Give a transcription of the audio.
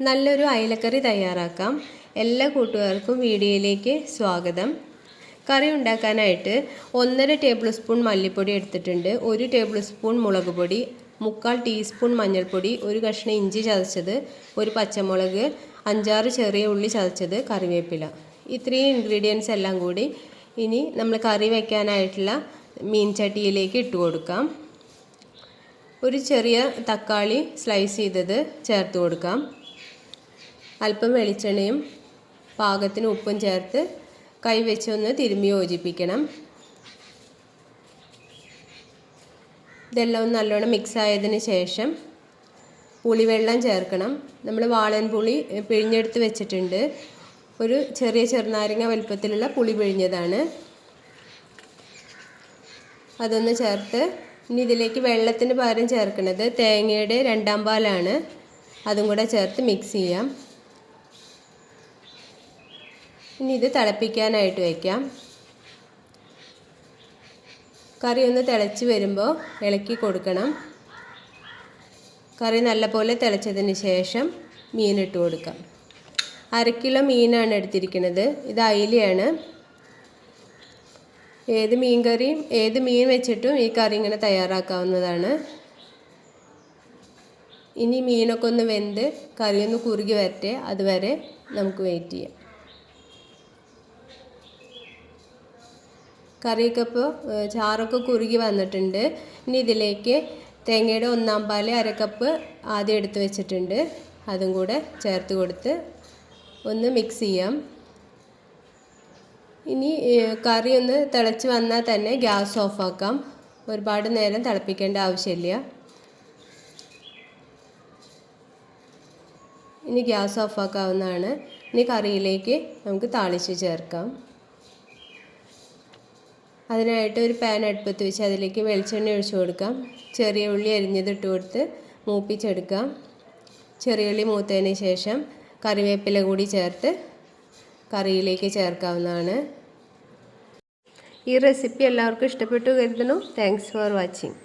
നല്ലൊരു അയലക്കറി തയ്യാറാക്കാം. എല്ലാ കൂട്ടുകാർക്കും വീഡിയോയിലേക്ക് സ്വാഗതം. കറി ഉണ്ടാക്കാനായിട്ട് ഒന്നര ടേബിൾ സ്പൂൺ മല്ലിപ്പൊടി എടുത്തിട്ടുണ്ട്. ഒരു ടേബിൾ സ്പൂൺ മുളക് പൊടി മുക്കാൽ ടീസ്പൂൺ മഞ്ഞൾപ്പൊടി ഒരു കഷ്ണം ഇഞ്ചി ചതച്ചത് ഒരു പച്ചമുളക് അഞ്ചാറ് ചെറിയ ഉള്ളി ചതച്ചത് കറിവേപ്പില. ഇത്രയും ഇൻഗ്രീഡിയൻസ് എല്ലാം കൂടി ഇനി നമ്മൾ കറി വയ്ക്കാനായിട്ടുള്ള മീൻ ചട്ടിയിലേക്ക് ഇട്ട് കൊടുക്കാം. ഒരു ചെറിയ തക്കാളി സ്ലൈസ് ചെയ്തത് ചേർത്ത് കൊടുക്കാം. അല്പം വെളിച്ചെണ്ണയും പാകത്തിന് ഉപ്പും ചേർത്ത് കൈ ഒന്ന് തിരുമ്മി യോജിപ്പിക്കണം. ഇതെല്ലാം ഒന്ന് നല്ലോണം മിക്സ് ആയതിന് ശേഷം പുളിവെള്ളം ചേർക്കണം. നമ്മൾ വാളൻ പുളി പിഴിഞ്ഞെടുത്ത് വെച്ചിട്ടുണ്ട്. ഒരു ചെറിയ ചെറുനാരങ്ങ വലുപ്പത്തിലുള്ള പുളി പിഴിഞ്ഞതാണ്. അതൊന്ന് ചേർത്ത് ഇനി ഇതിലേക്ക് വെള്ളത്തിന് പകരം ചേർക്കുന്നത് തേങ്ങയുടെ രണ്ടാം പാലാണ്. അതും കൂടെ ചേർത്ത് മിക്സ് ചെയ്യാം. ഇനി ഇത് തിളപ്പിക്കാനായിട്ട് വയ്ക്കാം കറി ഒന്ന് തിളച്ച് വരുമ്പോൾ ഇളക്കി കൊടുക്കണം. കറി നല്ലപോലെ തിളച്ചതിന് ശേഷം മീനിട്ട് കൊടുക്കാം. അര കിലോ മീനാണ് എടുത്തിരിക്കുന്നത്. ഇത് അയിലയാണ്. ഏത് മീൻ കറിയും ഏത് മീൻ വെച്ചിട്ടും ഈ കറി ഇങ്ങനെ തയ്യാറാക്കാവുന്നതാണ്. ഇനി മീനൊക്കെ ഒന്ന് വെന്ത് കറിയൊന്ന് കുറുകി വരട്ടെ. അതുവരെ നമുക്ക് വെയിറ്റ് ചെയ്യാം. കറിയൊക്കെ ഇപ്പോൾ ചാറൊക്കെ കുറുകി വന്നിട്ടുണ്ട്. ഇനി ഇതിലേക്ക് തേങ്ങയുടെ ഒന്നാം പാൽ അരക്കപ്പ് ആദ്യം എടുത്ത് വെച്ചിട്ടുണ്ട്. അതും കൂടെ ചേർത്ത് കൊടുത്ത് ഒന്ന് മിക്സ് ചെയ്യാം. ഇനി കറി ഒന്ന് തിളച്ച് വന്നാൽ തന്നെ ഗ്യാസ് ഓഫാക്കാം ഒരുപാട് നേരം തിളപ്പിക്കേണ്ട ആവശ്യമില്ല. ഇനി ഗ്യാസ് ഓഫാക്കാവുന്നതാണ് ഇനി കറിയിലേക്ക് നമുക്ക് താളിച്ച് ചേർക്കാം. അതിനായിട്ട് ഒരു പാൻ അടുപ്പത്ത് വെച്ച് അതിലേക്ക് വെളിച്ചെണ്ണ ഒഴിച്ചു കൊടുക്കാം. ചെറിയ ഉള്ളി അരിഞ്ഞത് ഇട്ട് കൊടുത്ത് മൂപ്പിച്ചെടുക്കാം. ചെറിയ ഉള്ളി മൂത്തതിന് ശേഷം കറിവേപ്പില കൂടി ചേർത്ത് കറിയിലേക്ക് ചേർക്കാവുന്നതാണ്. ഈ റെസിപ്പി എല്ലാവർക്കും ഇഷ്ടപ്പെട്ടു കരുതുന്നു. Thanks for watching